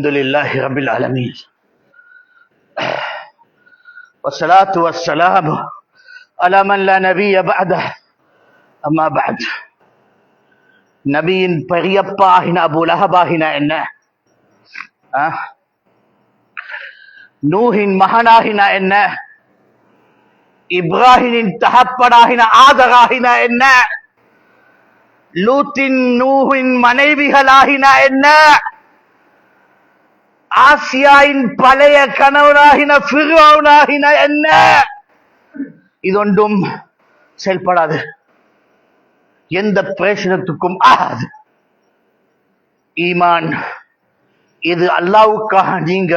الحمد لله رب العالمين والصلاة والسلام على من لا نبي بعده أما بعد நபியின் பெரியப்பாகின அபுலஹபாகின என்ன ஆ? நூஹின் மகனாகின என்ன இப்ராஹிமின் தகப்பனாகின ஆதராகின என்ன லூத்தின் நூஹின் மனைவிகளாகின என்ன ஆசியாயின் பழைய கணவனாகின பிறவனாகின என்ன? இதொன்றும் செயல்படாது. எந்த பிரேஷனத்துக்கும் ஆகாது. ஈமான் இது அல்லாவுக்காக நீங்க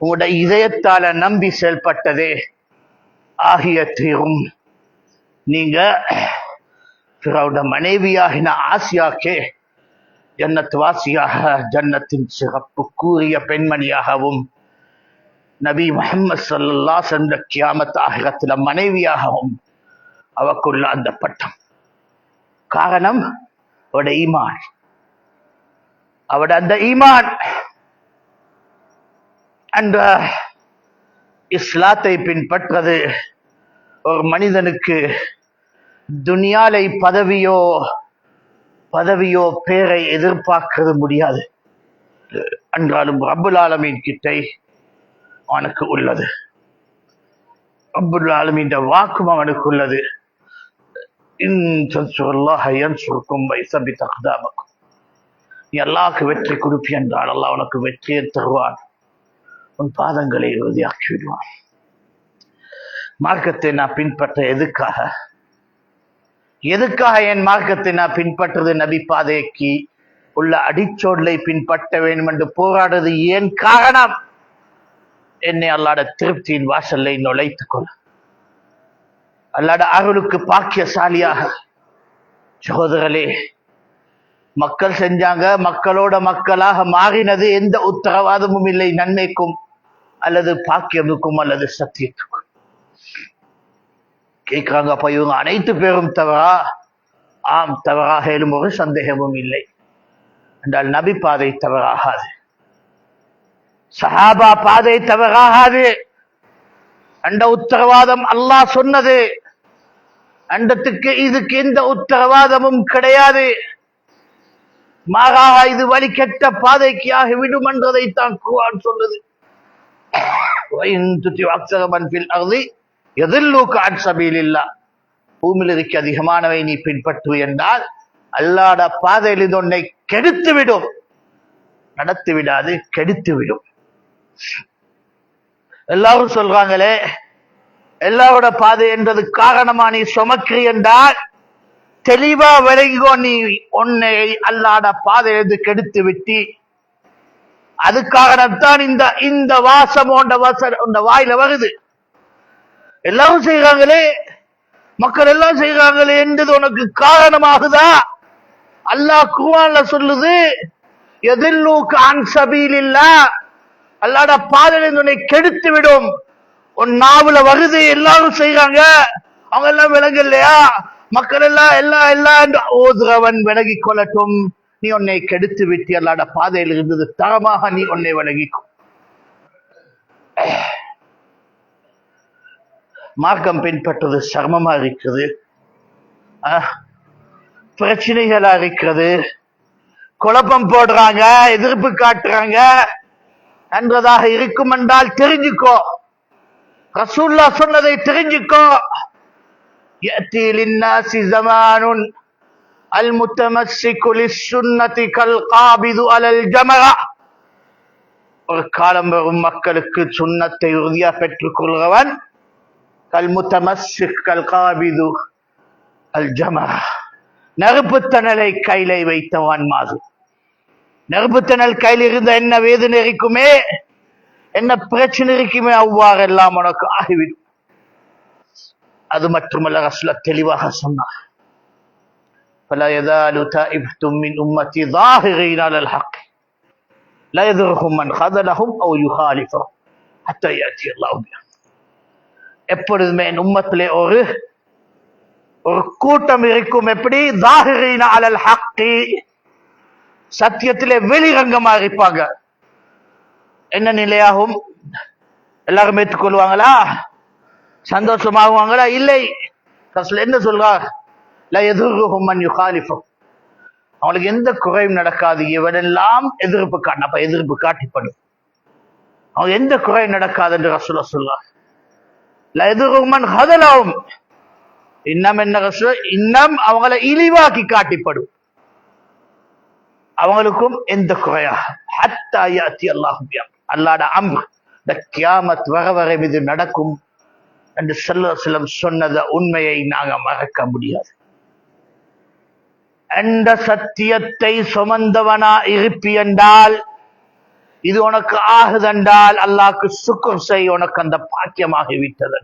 உங்களோட இதயத்தால நம்பி செயல்பட்டதே ஆகிய தீரும். நீங்க மனைவியாகின ஆசியாக்கே ஜன்னத் வாசியாக ஜன்னத்தின் சிறப்பு கூறிய பெண்மணியாகவும் நபி முஹம்மது சல்லா சென்ற கியாமத் ஆகிரத்தில் மனைவியாகவும் அவக்குள்ள அந்த பட்டம். காரணம் அவட ஈமான். அவட அந்த ஈமான் அந்த இஸ்லாத்தை பின்பற்றது ஒரு மனிதனுக்கு துனியாலை பதவியோ பதவியோ பேரை எதிர்பார்க்கிறது முடியாது. என்றாலும் அபுல் ஆலமீன் கிட்டை அவனுக்கு உள்ளது. ரப்புல் ஆலமீன் வாக்கும் அவனுக்கு உள்ளது. இன் தன்சுருல்லாஹ யன்சுருக்கும் நீ அல்லாவுக்கு வெற்றி கொடுப்பி என்றால் அல்லாஹ் உனக்கு வெற்றியை தருவான். உன் பாதங்களை உறுதியாக்கி விடுவான். மார்க்கத்தை நான் பின்பற்ற எதுக்காக? எதுக்காக என் மார்க்கத்தை நான் பின்பற்றது நபி பாதைக்கு? உள்ள அடிச்சோடலை பின்பற்ற வேண்டும் என்று போராடுறது ஏன் காரணம்? என்னை அல்லாட திருப்தியின் வாசலை நுழைத்துக் கொள்ள அல்லாட அருளுக்கு பாக்கியசாலியாக. சகோதரர்களே மக்கள் செஞ்சாங்க மக்களோட மக்களாக மாறினது எந்த உத்தரவாதமும் இல்லை நன்மைக்கும் அல்லது பாக்கியமுக்கும் அல்லது சத்தியத்துக்கும். கேட்குறாங்க அப்போ இவங்க அனைத்து பேரும் தவறா? ஆம் தவறாக எழும் ஒரு சந்தேகமும் இல்லை. என்றால் நபி பாதை தவறாகாது. சஹாபா பாதை தவறாகாது. அண்ட உத்தரவாதம் அல்லாஹ் சொன்னது. அண்டத்துக்கு இதுக்கு எந்த உத்தரவாதமும் கிடையாது. மாறாக இது வழி கெட்ட பாதைக்கு ஆகிவிடும் என்றதை தான் குவான் சொன்னது. எதிர்லூக்கு அன்சபீலில்லா பூமியில் இருக்க அதிகமானவை நீ பின்பற்று என்றால் அல்லாட பாதையில் உன்னை கெடுத்து விடும் நடத்தி விடாது கெடுத்து விடும் எல்லாரும் சொல்றாங்களே எல்லாரோட பாதை என்றது காரணமா நீ சுமக்கு என்றால் தெளிவா விளங்கோ நீ உன்னை அல்லாட பாதை பாதையிலிருந்து கெடுத்து விட்டி அதுக்காகத்தான் இந்த இந்த வாசம் உண்ட வாச உண்ட வாயில வருது எல்லாரும் செய்யறாங்களே மக்கள் எல்லாம் செய்கிறாங்களே என்றது உனக்கு காரணமாகுதா? அல்லாஹ் குவான்ல சொல்லுது எதில்லூக்கு அன் இல்ல அல்லாட பாதையிலிருந்து உன்னை கெடுத்து விடும். உன் நாவுல வருது எல்லாரும் செய்யறாங்க அவங்க எல்லாம் விலங்கு இல்லையா மக்கள் எல்லாம் எல்லாம் எல்லாம் என்று ஓதுறவன் விலகி கொள்ளட்டும். நீ உன்னை கெடுத்து விட்டு அல்லாட பாதையில் இருந்தது தரமாக நீ உன்னை விலகிக்கும் மார்க்கம் பின்பற்றது சிரமமாக இருக்குது பிரச்சனைகளா இருக்கிறது. குழப்பம் போடுறாங்க எதிர்ப்பு காட்டுறாங்க. என்றதாக இருக்கும் என்றால் தெரிஞ்சுக்கோ. ரசூல்லா சொன்னதை தெரிஞ்சுக்கோ. ஒரு காலம் வரும் மக்களுக்கு சுண்ணத்தை உறுதியாக பெற்றுக் கொள்கிறவன் கல் முத்தமஸ்ஸிக் கல் காபிது அல் ஜமரா நெருப்புத்தணலை கையிலை வைத்தவன் மாது நெருப்புத்தணல் கையில் இருந்த என்ன வேதனை இருக்குமே என்ன பிரச்சனை இருக்குமே அவ்வாறெல்லாம் உனக்கு ஆகிவிடும் அது மட்டுமல்ல ரசுல தெளிவாக சொன்னார் فلا يزال تائبة من أمتي ظاهرين على الحق لا يذرهم من خذلهم أو يخالفهم حتى يأتي الله بهم எப்பொழுதுமே உம்மத்திலே ஒரு ஒரு கூட்டம் இருக்கும். எப்படி? தாஹிரீன அலல் ஹக்கி சத்தியத்திலே வெளிரங்கமா இருப்பாங்க. என்ன நிலையாகும்? எல்லாரும் ஏற்றுக்கொள்வாங்களா? சந்தோஷமாகுவாங்களா? இல்லை. என்ன சொல்றார்? ல அவங்களுக்கு எந்த குறையும் நடக்காது. இவனெல்லாம் எதிர்ப்பு காட்டு அப்ப எதிர்ப்பு காட்டிப்படும். அவங்க எந்த குறையும் நடக்காது என்று ரசூல சொல்றார். ஹதலவும் இன்னம் என்ன இன்னம் அவங்கள இழிவாக்கி காட்டிப்படும் அவங்களுக்கும் எந்த குறையா ஹத்தா யாத்தி அல்லாட அம்ர் இந்த கியாமத் வர வரை இது நடக்கும் என்று செல்ல சிலம் சொன்னத உண்மையை நாங்க மறக்க முடியாது எந்த சத்தியத்தை சுமந்தவனா இருப்பி என்றால் இது உனக்கு ஆகுதென்றால் அல்லாக்கு சுக்கம் செய் உனக்கு அந்த பாக்கியமாகி விட்டது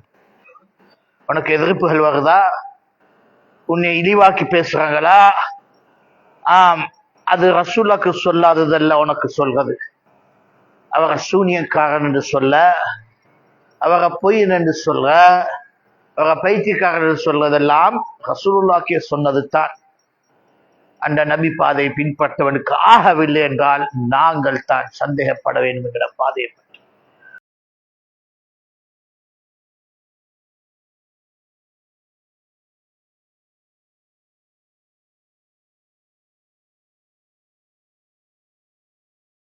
உனக்கு எதிர்ப்புகள் வருதா? உன்னை இழிவாக்கி பேசுறாங்களா? ஆம் அது ரசூலாக்கு சொல்லாததல்ல உனக்கு சொல்றது. அவரை சூனியக்காரன் என்று சொல்ல அவரை பொய் என்று சொல்ற அவரை பைத்தியக்காரன் என்று சொல்வதெல்லாம் ரசூலுல்லாக்கிய சொன்னது தான் அந்த நபி பாதையை பின்பற்றவனுக்கு ஆகவில்லை என்றால் நாங்கள் தான் சந்தேகப்பட வேண்டும் என்கிற பாதையை